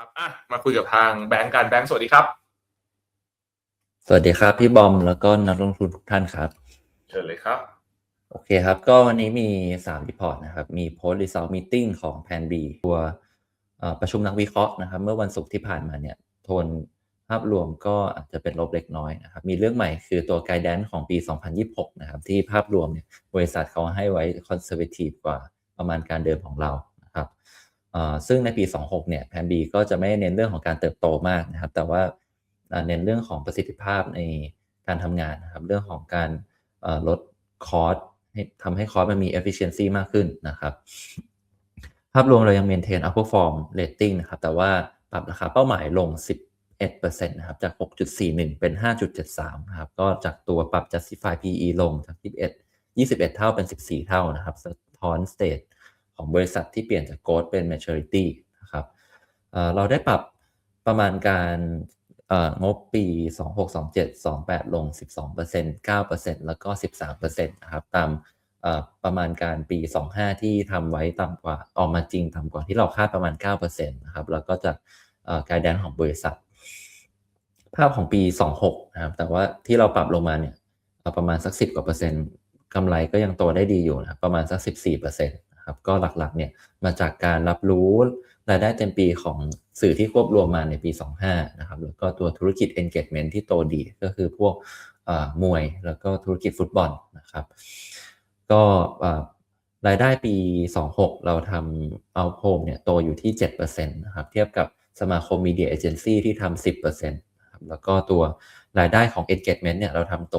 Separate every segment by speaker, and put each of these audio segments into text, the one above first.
Speaker 1: ครับอะมาคุยกับทางแบงก์การแบงก์สวัสดีครับ
Speaker 2: สวัสดีครับ พี่บอมแล้วก็นักลงทุนทุกท่านครับ
Speaker 1: เชิญเลยครับ
Speaker 2: โอเคครับ ก็วันนี้มี3รีพอร์ตนะครับ มี post result meeting ของ Plan B ตัวเอ่อประชุมนักวิเคราะห์นะครับ เมื่อวันศุกร์ที่ผ่านมาเนี่ยโทนภาพรวมก็อาจจะเป็นลบเล็กน้อยนะครับ มีเรื่องใหม่คือตัว guidance ของปี 2026 นะครับ ที่ภาพรวมเนี่ยบริษัทเขาให้ไว้ conservative กว่าประมาณการเดิมของเรานะครับเอ่อ ซึ่งในปี 26 เนี่ย Plan B ก็จะไม่เน้นเรื่องของการเติบโตมากนะครับ แต่ว่าเน้นเรื่องของประสิทธิภาพในการทำงานนะครับ เรื่องของการลดคอสให้ทำให้คอสมันมี efficiency มากขึ้นนะครับ ภาพรวมเรายัง maintain outperform rating นะครับ แต่ว่าปรับราคาเป้าหมายลง 11%นะครับ จาก 6.41 เป็น 5.73 นะครับ ก็จากตัวปรับ justify PE ลงจาก 21 21 เท่าเป็น 14 เท่านะครับสะท้อน state ของบริษัทที่เปลี่ยนจาก growth เป็น maturity นะครับเเราได้ปรับประมาณการเอ่องบปี 26 27 28 ลง 12% 9%แล้วก็ 13%นะครับตามประมาณการปี 25 ที่ทำไว้ต่ำกว่าออกมาจริงต่ำกว่าที่เราคาดประมาณ 9%นะครับแล้วก็จากเอ่อ guidance ของบริษัท ภาพของปี 26 นะครับแต่ว่าที่เราปรับลงมาเนี่ยเอ่อประมาณสัก 10 กว่าเปอร์เซ็นต์กำไรก็ยังโตได้ดีอยู่นะประมาณสัก 14เปอร์เซ็นต์ ครับก็หลักๆเนี่ยมาจากการรับรู้รายได้เต็มปีของสื่อที่ควบรวมมาในปี 25 นะครับ แล้วก็ตัวธุรกิจ engagement ที่โตดีก็คือพวกมวยแล้วก็ธุรกิจฟุตบอลนะครับ ก็รายได้ปี 26 เราทำเอาโ m มเนี่ยโตอยู่ที่ 7%นะครับเทียบกับสมาคมมีเดียเอเจนซี่ที่ทำ 10%นะครับแล้วก็ตัวรายได้ของ engagement เนี่ยเราทำโต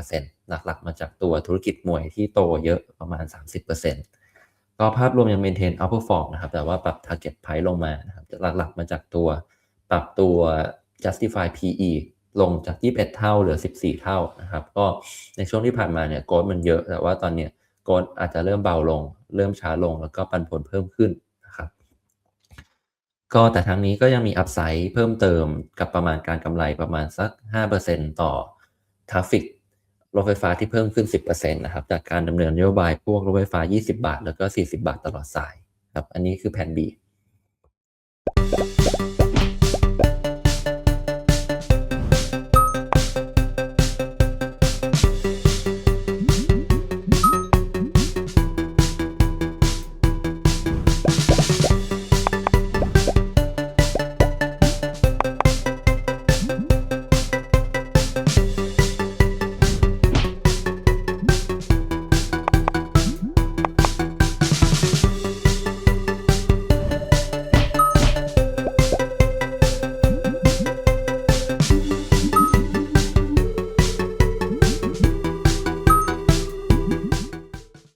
Speaker 2: 15%หลักๆ มาจากตัวธุรกิจมวยที่โตเยอะประมาณ 30% ก็ภาพรวมยัง maintain outperform นะครับ แต่ว่าปรับ target price ลงมานะครับหลักๆมาจากตัวปรับตัว justify PE ลงจาก 21 เท่าเหลือ 14 เท่านะครับ ก็ในช่วงที่ผ่านมาเนี่ยโกดมันเยอะ แต่ว่าตอนเนี้ยโกดอาจจะเริ่มเบาลง เริ่มช้าลงแล้วก็ปันผลเพิ่มขึ้นนะครับ ก็แต่ทั้งนี้ก็ยังมีอัพไซด์เพิ่มเติมกับประมาณการกำไรประมาณสัก 5%ต่อทราฟิก รถไฟฟ้าที่เพิ่มขึ้น 10%นะครับจากการดำเนินนโยบายพวกรถไฟฟ้า 20 บาท แล้วก็ 40 บาทตลอดสายครับอันนี้คือแผน B